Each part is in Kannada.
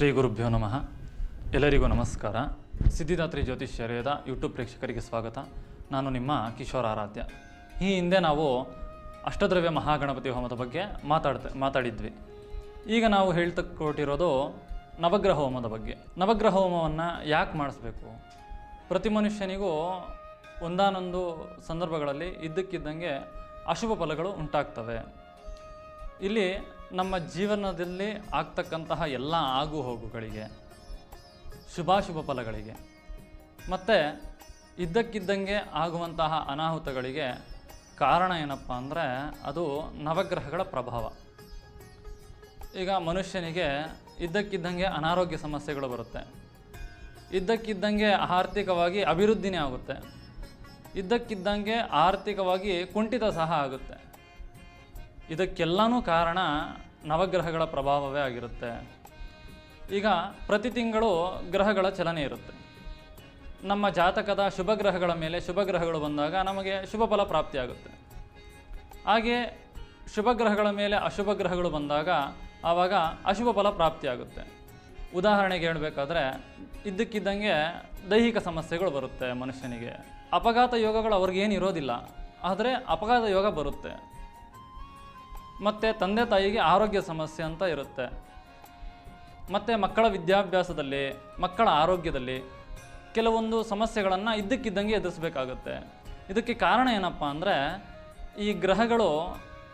ಶ್ರೀ ಗುರುಭ್ಯೋ ನಮಃ. ಎಲ್ಲರಿಗೂ ನಮಸ್ಕಾರ. ಸಿದ್ಧಿದಾತ್ರಿ ಜ್ಯೋತಿಷ್ಯರೇದ ಯೂಟ್ಯೂಬ್ ಪ್ರೇಕ್ಷಕರಿಗೆ ಸ್ವಾಗತ. ನಾನು ನಿಮ್ಮ ಕಿಶೋರ್ ಆರಾಧ್ಯ. ಈ ಹಿಂದೆ ನಾವು ಅಷ್ಟದ್ರವ್ಯ ಮಹಾಗಣಪತಿ ಹೋಮದ ಬಗ್ಗೆ ಮಾತಾಡ್ತ, ಮಾತಾಡಿದ್ವಿ. ಈಗ ನಾವು ಹೇಳ್ತಕ್ಕೊಟ್ಟಿರೋದು ನವಗ್ರಹ ಹೋಮದ ಬಗ್ಗೆ. ನವಗ್ರಹ ಹೋಮವನ್ನು ಯಾಕೆ ಮಾಡಿಸ್ಬೇಕು? ಪ್ರತಿ ಮನುಷ್ಯನಿಗೂ ಒಂದಾನೊಂದು ಸಂದರ್ಭಗಳಲ್ಲಿ ಇದ್ದಕ್ಕಿದ್ದಂಗೆ ಅಶುಭ ಫಲಗಳು ಉಂಟಾಗ್ತವೆ. ಇಲ್ಲಿ ನಮ್ಮ ಜೀವನದಲ್ಲಿ ಆಗ್ತಕ್ಕಂತಹ ಎಲ್ಲ ಆಗು ಹೋಗುಗಳಿಗೆ ಶುಭಾಶುಭ ಫಲಗಳಿಗೆ, ಮತ್ತು ಇದ್ದಕ್ಕಿದ್ದಂಗೆ ಆಗುವಂತಹ ಅನಾಹುತಗಳಿಗೆ ಕಾರಣ ಏನಪ್ಪ ಅಂದರೆ ಅದು ನವಗ್ರಹಗಳ ಪ್ರಭಾವ. ಈಗ ಮನುಷ್ಯನಿಗೆ ಇದ್ದಕ್ಕಿದ್ದಂಗೆ ಅನಾರೋಗ್ಯ ಸಮಸ್ಯೆಗಳು ಬರುತ್ತೆ, ಇದ್ದಕ್ಕಿದ್ದಂಗೆ ಆರ್ಥಿಕವಾಗಿ ಅಭಿವೃದ್ಧಿನೇ ಆಗುತ್ತೆ, ಇದ್ದಕ್ಕಿದ್ದಂಗೆ ಆರ್ಥಿಕವಾಗಿ ಕುಂಠಿತ ಸಹ ಆಗುತ್ತೆ. ಇದಕ್ಕೆಲ್ಲನೂ ಕಾರಣ ನವಗ್ರಹಗಳ ಪ್ರಭಾವವೇ ಆಗಿರುತ್ತೆ. ಈಗ ಪ್ರತಿ ತಿಂಗಳು ಗ್ರಹಗಳ ಚಲನೆ ಇರುತ್ತೆ. ನಮ್ಮ ಜಾತಕದ ಶುಭ ಗ್ರಹಗಳ ಮೇಲೆ ಶುಭ ಗ್ರಹಗಳು ಬಂದಾಗ ನಮಗೆ ಶುಭ ಫಲ ಪ್ರಾಪ್ತಿಯಾಗುತ್ತೆ ಹಾಗೆ ಶುಭ ಗ್ರಹಗಳ ಮೇಲೆ ಅಶುಭ ಗ್ರಹಗಳು ಬಂದಾಗ ಆವಾಗ ಅಶುಭ ಫಲ ಪ್ರಾಪ್ತಿಯಾಗುತ್ತೆ ಉದಾಹರಣೆಗೆ ಹೇಳಬೇಕಾದ್ರೆ ಇದ್ದಕ್ಕಿದ್ದಂಗೆ ದೈಹಿಕ ಸಮಸ್ಯೆಗಳು ಬರುತ್ತೆ ಮನುಷ್ಯನಿಗೆ. ಅಪಘಾತ ಯೋಗಗಳು ಅವ್ರಿಗೇನು ಇರೋದಿಲ್ಲ ಆದರೆ ಅಪಘಾತ ಯೋಗ ಬರುತ್ತೆ. ಮತ್ತು ತಂದೆ ತಾಯಿಗೆ ಆರೋಗ್ಯ ಸಮಸ್ಯೆ ಅಂತ ಇರುತ್ತೆ. ಮತ್ತು ಮಕ್ಕಳ ವಿದ್ಯಾಭ್ಯಾಸದಲ್ಲಿ, ಮಕ್ಕಳ ಆರೋಗ್ಯದಲ್ಲಿ ಕೆಲವೊಂದು ಸಮಸ್ಯೆಗಳನ್ನು ಇದ್ದಕ್ಕಿದ್ದಂಗೆ ಎದುರಿಸಬೇಕಾಗುತ್ತೆ. ಇದಕ್ಕೆ ಕಾರಣ ಏನಪ್ಪ ಅಂದರೆ, ಈ ಗ್ರಹಗಳು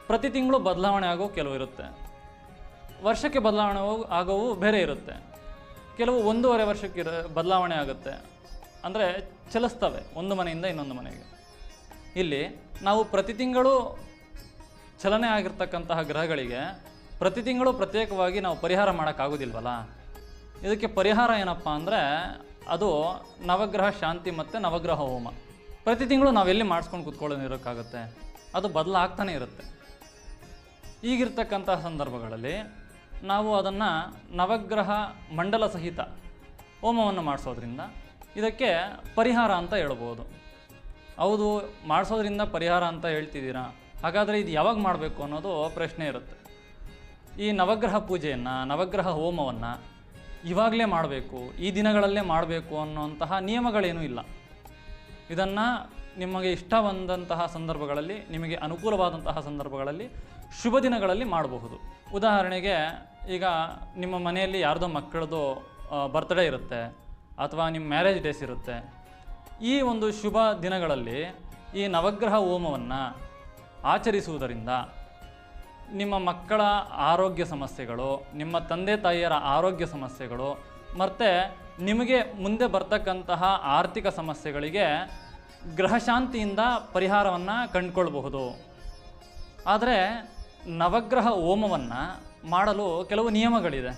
ಪ್ರತಿ ತಿಂಗಳು ಬದಲಾವಣೆ ಆಗೋ ಕೆಲವು ಇರುತ್ತೆ. ವರ್ಷಕ್ಕೆ ಬದಲಾವಣೆ ಆಗೋವು ಬೇರೆ ಇರುತ್ತೆ. ಕೆಲವು ಒಂದೂವರೆ ವರ್ಷಕ್ಕೆ ಬದಲಾವಣೆ ಆಗುತ್ತೆ. ಅಂದರೆ ಚಲಿಸ್ತವೆ, ಒಂದು ಮನೆಯಿಂದ ಇನ್ನೊಂದು ಮನೆಗೆ. ಇಲ್ಲಿ ನಾವು ಪ್ರತಿ ತಿಂಗಳು ಚಲನೆ ಆಗಿರ್ತಕ್ಕಂತಹ ಗ್ರಹಗಳಿಗೆ ಪ್ರತಿ ತಿಂಗಳು ಪ್ರತ್ಯೇಕವಾಗಿ ನಾವು ಪರಿಹಾರ ಮಾಡೋಕ್ಕಾಗೋದಿಲ್ವಲ್ಲ? ಇದಕ್ಕೆ ಪರಿಹಾರ ಏನಪ್ಪ ಅಂದರೆ ಅದು ನವಗ್ರಹ ಶಾಂತಿ ಮತ್ತು ನವಗ್ರಹ ಹೋಮ. ಪ್ರತಿ ತಿಂಗಳು ನಾವೆಲ್ಲಿ ಮಾಡಿಸ್ಕೊಂಡು ಕೂತ್ಕೊಳ್ಳೋದಿರೋಕ್ಕಾಗುತ್ತೆ ಅದು ಬದಲಾಗ್ತಾನೆ ಇರುತ್ತೆ. ಈಗಿರ್ತಕ್ಕಂತಹ ಸಂದರ್ಭಗಳಲ್ಲಿ ನಾವು ಅದನ್ನು ನವಗ್ರಹ ಮಂಡಲ ಸಹಿತ ಹೋಮವನ್ನು ಮಾಡಿಸೋದ್ರಿಂದ ಇದಕ್ಕೆ ಪರಿಹಾರ ಅಂತ ಹೇಳ್ಬೋದು. ಹೌದು, ಮಾಡಿಸೋದ್ರಿಂದ ಪರಿಹಾರ ಅಂತ ಹೇಳ್ತಿದ್ದೀರಾ? ಹಾಗಾದರೆ ಇದು ಯಾವಾಗ ಮಾಡಬೇಕು ಅನ್ನೋದು ಪ್ರಶ್ನೆ ಇರುತ್ತೆ. ಈ ನವಗ್ರಹ ಪೂಜೆಯನ್ನು, ನವಗ್ರಹ ಹೋಮವನ್ನು ಇವಾಗಲೇ ಮಾಡಬೇಕು, ಈ ದಿನಗಳಲ್ಲೇ ಮಾಡಬೇಕು ಅನ್ನುವಂತಹ ನಿಯಮಗಳೇನೂ ಇಲ್ಲ. ಇದನ್ನು ನಿಮಗೆ ಇಷ್ಟ ಬಂದಂತಹ ಸಂದರ್ಭಗಳಲ್ಲಿ, ನಿಮಗೆ ಅನುಕೂಲವಾದಂತಹ ಸಂದರ್ಭಗಳಲ್ಲಿ, ಶುಭ ದಿನಗಳಲ್ಲಿ ಮಾಡಬಹುದು. ಉದಾಹರಣೆಗೆ, ಈಗ ನಿಮ್ಮ ಮನೆಯಲ್ಲಿ ಯಾರ್ದೋ ಮಕ್ಕಳದು ಬರ್ತ್ಡೇ ಇರುತ್ತೆ, ಅಥವಾ ನಿಮ್ಮ ಮ್ಯಾರೇಜ್ ಡೇಸ್ ಇರುತ್ತೆ. ಈ ಒಂದು ಶುಭ ದಿನಗಳಲ್ಲಿ ಈ ನವಗ್ರಹ ಹೋಮವನ್ನು ಆಚರಿಸುವುದರಿಂದ ನಿಮ್ಮ ಮಕ್ಕಳ ಆರೋಗ್ಯ ಸಮಸ್ಯೆಗಳು, ನಿಮ್ಮ ತಂದೆ ತಾಯಿಯರ ಆರೋಗ್ಯ ಸಮಸ್ಯೆಗಳು, ಮತ್ತು ನಿಮಗೆ ಮುಂದೆ ಬರ್ತಕ್ಕಂತಹ ಆರ್ಥಿಕ ಸಮಸ್ಯೆಗಳಿಗೆ ಗ್ರಹಶಾಂತಿಯಿಂದ ಪರಿಹಾರವನ್ನು ಕಂಡುಕೊಳ್ಬಹುದು. ಆದರೆ ನವಗ್ರಹ ಹೋಮವನ್ನು ಮಾಡಲು ಕೆಲವು ನಿಯಮಗಳಿದೆ.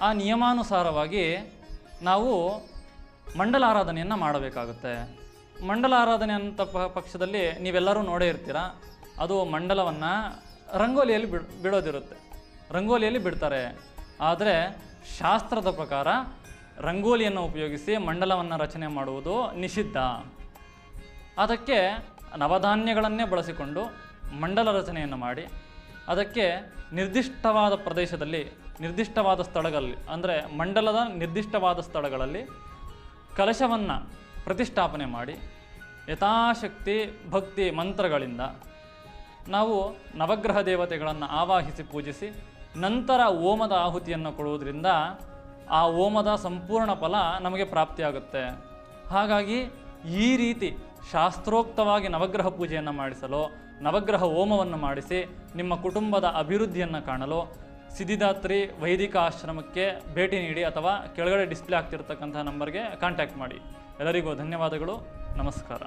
ಆ ನಿಯಮಾನುಸಾರವಾಗಿ ನಾವು ಮಂಡಲ ಆರಾಧನೆಯನ್ನು ಮಾಡಬೇಕಾಗುತ್ತೆ. ಮಂಡಲ ಆರಾಧನೆ ಅಂತ ಪಕ್ಷದಲ್ಲಿ ನೀವೆಲ್ಲರೂ ನೋಡೇ ಇರ್ತೀರ? ಅದು ಮಂಡಲವನ್ನು ರಂಗೋಲಿಯಲ್ಲಿ ಬಿಡ್, ಬಿಡೋದಿರುತ್ತೆ. ರಂಗೋಲಿಯಲ್ಲಿ ಬಿಡ್ತಾರೆ. ಆದರೆ ಶಾಸ್ತ್ರದ ಪ್ರಕಾರ ರಂಗೋಲಿಯನ್ನು ಉಪಯೋಗಿಸಿ ಮಂಡಲವನ್ನು ರಚನೆ ಮಾಡುವುದು ನಿಷಿದ್ಧ. ಅದಕ್ಕೆ ನವಧಾನ್ಯಗಳನ್ನೇ ಬಳಸಿಕೊಂಡು ಮಂಡಲ ರಚನೆಯನ್ನು ಮಾಡಿ, ಅದಕ್ಕೆ ನಿರ್ದಿಷ್ಟವಾದ ಪ್ರದೇಶದಲ್ಲಿ, ನಿರ್ದಿಷ್ಟವಾದ ಸ್ಥಳಗಳಲ್ಲಿ ಅಂದರೆ ಮಂಡಲದ ನಿರ್ದಿಷ್ಟವಾದ ಸ್ಥಳಗಳಲ್ಲಿ ಕಲಶವನ್ನು ಪ್ರತಿಷ್ಠಾಪನೆ ಮಾಡಿ ಯಥಾಶಕ್ತಿ, ಭಕ್ತಿ ಮಂತ್ರಗಳಿಂದ ನಾವು ನವಗ್ರಹ ದೇವತೆಗಳನ್ನು ಆವಾಹಿಸಿ ಪೂಜಿಸಿ ನಂತರ ಓಮದ ಆಹುತಿಯನ್ನು ಕೊಡುವುದರಿಂದ ಆ ಓಮದ ಸಂಪೂರ್ಣ ಫಲ ನಮಗೆ ಪ್ರಾಪ್ತಿಯಾಗುತ್ತೆ. ಹಾಗಾಗಿ ಈ ರೀತಿ ಶಾಸ್ತ್ರೋಕ್ತವಾಗಿ ನವಗ್ರಹ ಪೂಜೆಯನ್ನು ಮಾಡಿಸಲು, ನವಗ್ರಹ ಹೋಮವನ್ನು ಮಾಡಿಸಿ ನಿಮ್ಮ ಕುಟುಂಬದ ಅಭಿವೃದ್ಧಿಯನ್ನು ಕಾಣಲು ಸಿದ್ಧಿದಾತ್ರಿ ವೈದಿಕ ಆಶ್ರಮಕ್ಕೆ ಭೇಟಿ ನೀಡಿ ಅಥವಾ ಕೆಳಗಡೆ ಡಿಸ್ಪ್ಲೇ ಆಗ್ತಿರ್ತಕ್ಕಂಥ ನಂಬರ್ಗೆ ಕಾಂಟ್ಯಾಕ್ಟ್ ಮಾಡಿ. ಎಲ್ಲರಿಗೂ ಧನ್ಯವಾದಗಳು. ನಮಸ್ಕಾರ.